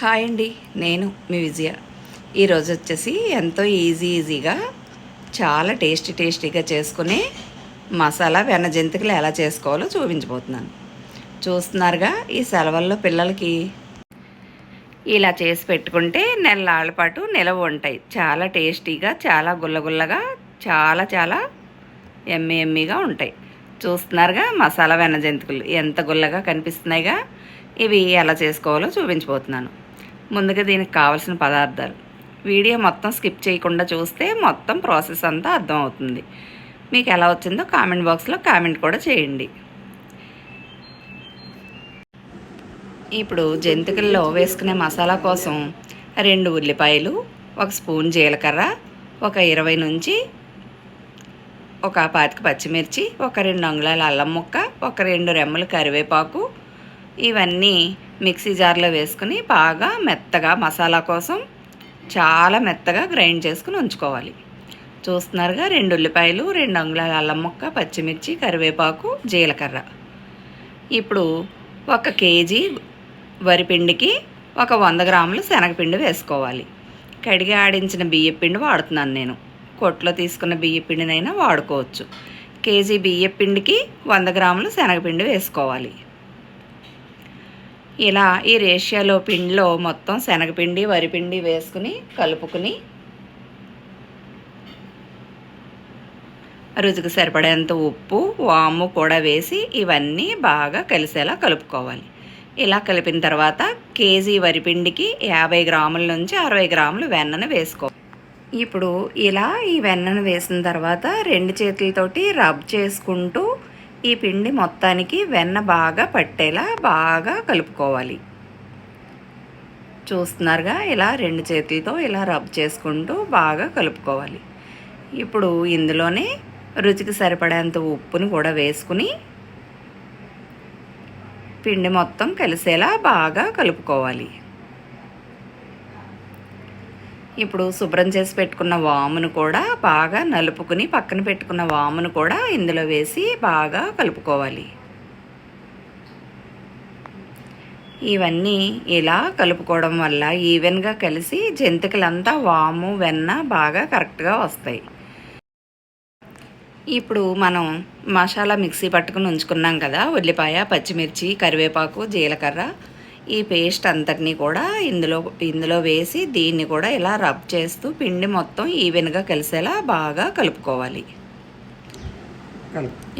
Hi అండి నేను మీ విజయ. ఈరోజు వచ్చేసి ఎంతో ఈజీ ఈజీగా చాలా టేస్టీ టేస్టీగా చేసుకుని మసాలా వెన్న జంతికలు ఎలా చేసుకోవాలో చూపించబోతున్నాను. చూస్తున్నారుగా ఈ సెలవుల్లో పిల్లలకి? ఇలా చేసి పెట్టుకుంటే నెలల పాటు నిలవ ఉంటాయి. చాలా టేస్టీగా చాలా గుల్లగుల్లగా చాలా చాలా ఎమ్మి ఎమ్మిగా ఉంటాయి. చూస్తున్నారుగా మసాలా వెన్న జంతికలు ఎంత గుల్లగా కనిపిస్తున్నాయిగా? ఇవి ఎలా చేసుకోవాలో చూపించబోతున్నాను. ముందుగా దీనికి కావలసిన పదార్థాలు. వీడియో మొత్తం స్కిప్ చేయకుండా చూస్తే మొత్తం ప్రాసెస్ అంతా అర్థమవుతుంది. మీకు ఎలా వచ్చిందో కామెంట్ బాక్స్లో కామెంట్ కూడా చేయండి. ఇప్పుడు జంతికల్లో వేసుకునే మసాలా కోసం రెండు ఉల్లిపాయలు ఒక స్పూన్ జీలకర్ర ఒక ఇరవై నుంచి ఒక పాతిక పచ్చిమిర్చి ఒక రెండు అంగుళాల అల్లం ముక్క ఒక రెండు రెమ్మలు కరివేపాకు ఇవన్నీ మిక్సీ జార్లో వేసుకుని బాగా మెత్తగా మసాలా కోసం చాలా మెత్తగా గ్రైండ్ చేసుకుని ఉంచుకోవాలి. చూస్తున్నారుగా రెండు ఉల్లిపాయలు రెండు అంగుళాల అల్లం ముక్క పచ్చిమిర్చి కరివేపాకు జీలకర్ర. ఇప్పుడు ఒక కేజీ వరిపిండికి ఒక వంద గ్రాములు శనగపిండి వేసుకోవాలి. కడిగి ఆడించిన బియ్యపిండి వాడుతున్నాను నేను. కొట్లో తీసుకున్న బియ్యపిండినైనా వాడుకోవచ్చు. కేజీ బియ్యపిండికి వంద గ్రాములు శనగపిండి వేసుకోవాలి. ఇలా ఈ రేషియాలో పిండిలో మొత్తం శనగపిండి వరిపిండి వేసుకుని కలుపుకుని రుచికి సరిపడేంత ఉప్పు వాము కూడా వేసి ఇవన్నీ బాగా కలిసేలా కలుపుకోవాలి. ఇలా కలిపిన తర్వాత కేజీ వరిపిండికి యాభై గ్రాముల నుంచి అరవై గ్రాములు వెన్నను వేసుకో. ఇప్పుడు ఇలా ఈ వెన్నను వేసిన తర్వాత రెండు చేతులతోటి రబ్ చేసుకుంటూ ఈ పిండి మొత్తానికి వెన్న బాగా పట్టేలా బాగా కలుపుకోవాలి. చూస్తున్నారుగా ఇలా రెండు చేతులతో ఇలా రబ్ చేసుకుంటూ బాగా కలుపుకోవాలి. ఇప్పుడు ఇందులోనే రుచికి సరిపడేంత ఉప్పుని కూడా వేసుకుని పిండి మొత్తం కలిసేలా బాగా కలుపుకోవాలి. ఇప్పుడు శుభ్రం చేసి పెట్టుకున్న వామును కూడా బాగా నలుపుకుని పక్కన పెట్టుకున్న వామును కూడా ఇందులో వేసి బాగా కలుపుకోవాలి. ఇవన్నీ ఇలా కలుపుకోవడం వల్ల ఈవెన్గా కలిసి జంతికలంతా వాము వెన్న బాగా కరెక్ట్గా వస్తాయి. ఇప్పుడు మనం మసాలా మిక్సీ పట్టుకుని ఉంచుకున్నాం కదా ఉల్లిపాయ పచ్చిమిర్చి కరివేపాకు జీలకర్ర ఈ పేస్ట్ అంతటినీ కూడా ఇందులో ఇందులో వేసి దీన్ని కూడా ఇలా రబ్ చేస్తూ పిండి మొత్తం ఈవెన్గా కలిసేలా బాగా కలుపుకోవాలి.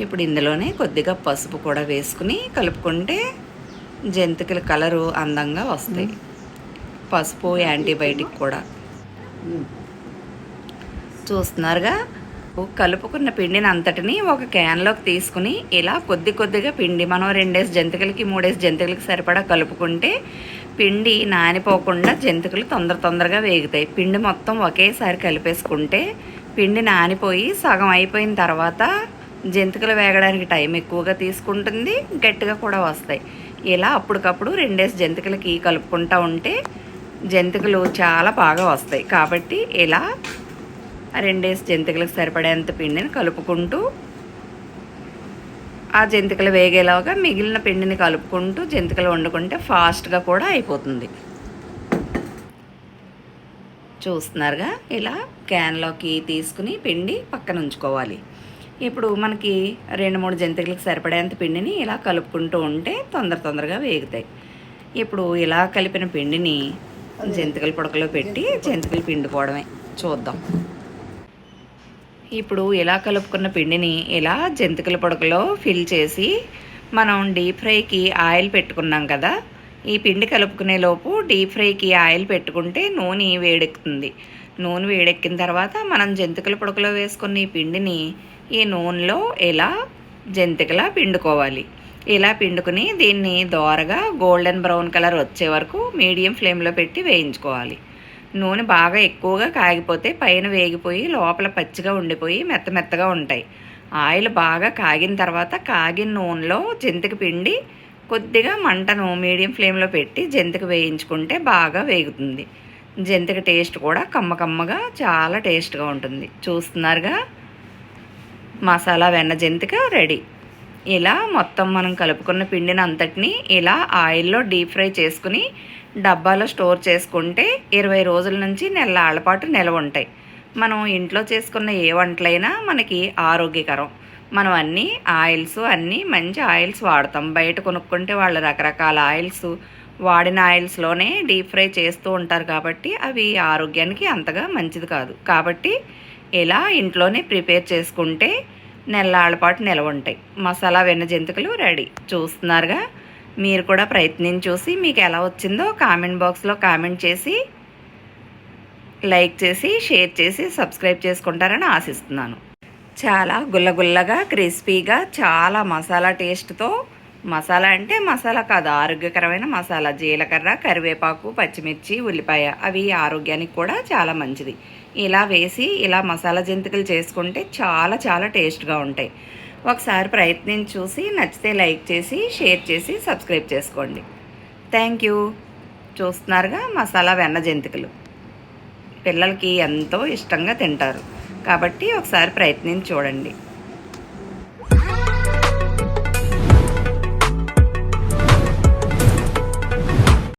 ఇప్పుడు ఇందులోనే కొద్దిగా పసుపు కూడా వేసుకుని కలుపుకుంటే జంతికల కలరు అందంగా వస్తాయి. పసుపు యాంటీబయాటిక్ కూడా. చూస్తున్నారుగా? కలుపుకున్న పిండిని అంతటిని ఒక క్యాన్లోకి తీసుకుని ఇలా కొద్ది కొద్దిగా పిండి మనం రెండేసి జంతికలకి మూడేసి జంతికలకి సరిపడా కలుపుకుంటే పిండి నానిపోకుండా జంతికలు తొందర తొందరగా వేగుతాయి. పిండి మొత్తం ఒకేసారి కలిపేసుకుంటే పిండి నానిపోయి సగం అయిపోయిన తర్వాత జంతికలు వేగడానికి టైం ఎక్కువగా తీసుకుంటుంది గట్టిగా కూడా వస్తాయి. ఇలా అప్పటికప్పుడు రెండేసి జంతికలకి కలుపుకుంటూ ఉంటే జంతికలు చాలా బాగా వస్తాయి. కాబట్టి ఇలా రెండేసి జంతికలకు సరిపడేంత పిండిని కలుపుకుంటూ ఆ జంతికలు వేగేలాగా మిగిలిన పిండిని కలుపుకుంటూ జంతికలు వండుకుంటే ఫాస్ట్గా కూడా అయిపోతుంది. చూస్తున్నారుగా? ఇలా క్యాన్లోకి తీసుకుని పిండి పక్కన ఉంచుకోవాలి. ఇప్పుడు మనకి రెండు మూడు జంతికలకు సరిపడేంత పిండిని ఇలా కలుపుకుంటూ ఉంటే తొందర తొందరగా వేగుతాయి. ఇప్పుడు ఇలా కలిపిన పిండిని జంతికల పొడకలో పెట్టి జంతికలు పిండుకోవడమే. చూద్దాం. ఇప్పుడు ఇలా కలుపుకున్న పిండిని ఇలా జంతికల పొడకలో ఫిల్ చేసి మనం డీప్ ఫ్రైకి ఆయిల్ పెట్టుకున్నాం కదా ఈ పిండి కలుపుకునే లోపు డీప్ ఫ్రైకి ఆయిల్ పెట్టుకుంటే నూనె వేడెక్కుతుంది. నూనె వేడెక్కిన తర్వాత మనం జంతికల పొడకలో వేసుకున్న ఈ పిండిని ఈ నూనెలో ఇలా జంతికలా పిండుకోవాలి. ఇలా పిండుకుని దీన్ని దోరగా గోల్డెన్ బ్రౌన్ కలర్ వచ్చే వరకు మీడియం ఫ్లేమ్లో పెట్టి వేయించుకోవాలి. నూనె బాగా ఎక్కువగా కాగిపోతే పైన వేగిపోయి లోపల పచ్చిగా ఉండిపోయి మెత్త మెత్తగా ఉంటాయి. ఆయిల్ బాగా కాగిన తర్వాత కాగిన నూనెలో జంతిక పిండి కొద్దిగా మంటను మీడియం ఫ్లేమ్లో పెట్టి జంతిక వేయించుకుంటే బాగా వేగుతుంది. జంతిక టేస్ట్ కూడా కమ్మ కమ్మగా చాలా టేస్ట్గా ఉంటుంది. చూస్తున్నారుగా? మసాలా వెన్న జంతిక రెడీ. ఇలా మొత్తం మనం కలుపుకున్న పిండిని అంతటిని ఇలా ఆయిల్లో డీప్ ఫ్రై చేసుకుని డబ్బాలో స్టోర్ చేసుకుంటే ఇరవై రోజుల నుంచి నెలల పాటు నిలవ ఉంటాయి. మనం ఇంట్లో చేసుకున్న ఏ వంటలైనా మనకి ఆరోగ్యకరం. మనం అన్నీ ఆయిల్స్ అన్నీ మంచి ఆయిల్స్ వాడతాం. బయట కొనుక్కుంటే వాళ్ళు రకరకాల ఆయిల్స్ వాడిన ఆయిల్స్లోనే డీప్ ఫ్రై చేస్తూ ఉంటారు కాబట్టి అవి ఆరోగ్యానికి అంతగా మంచిది కాదు. కాబట్టి ఇలా ఇంట్లోనే ప్రిపేర్ చేసుకుంటే నెల్లాళ్ళ పాటు నిలవ ఉంటాయి. మసాలా వెన్న జంతికలు రెడీ. చూస్తున్నారుగా? మీరు కూడా ప్రయత్నించి చూసి మీకు ఎలా వచ్చిందో కామెంట్ బాక్స్లో కామెంట్ చేసి లైక్ చేసి షేర్ చేసి సబ్స్క్రైబ్ చేసుకుంటారని ఆశిస్తున్నాను. చాలా గుల్లగుల్లగా క్రిస్పీగా చాలా మసాలా టేస్ట్తో మసాలా అంటే మసాలా కాదు ఆరోగ్యకరమైన మసాలా. జీలకర్ర కరివేపాకు పచ్చిమిర్చి ఉల్లిపాయ. అవి ఆరోగ్యానికి కూడా చాలా మంచిది. ఇలా వేసి ఇలా మసాలా జంతికలు చేసుకుంటే చాలా చాలా టేస్ట్గా ఉంటాయి. ఒకసారి ప్రయత్నించి చూసి నచ్చితే లైక్ చేసి షేర్ చేసి సబ్స్క్రైబ్ చేసుకోండి. Thank you. చూస్తున్నారుగా మసాలా వెన్న జంతికలు. పిల్లలకి ఎంతో ఇష్టంగా తింటారు. కాబట్టి ఒకసారి ప్రయత్నించి చూడండి.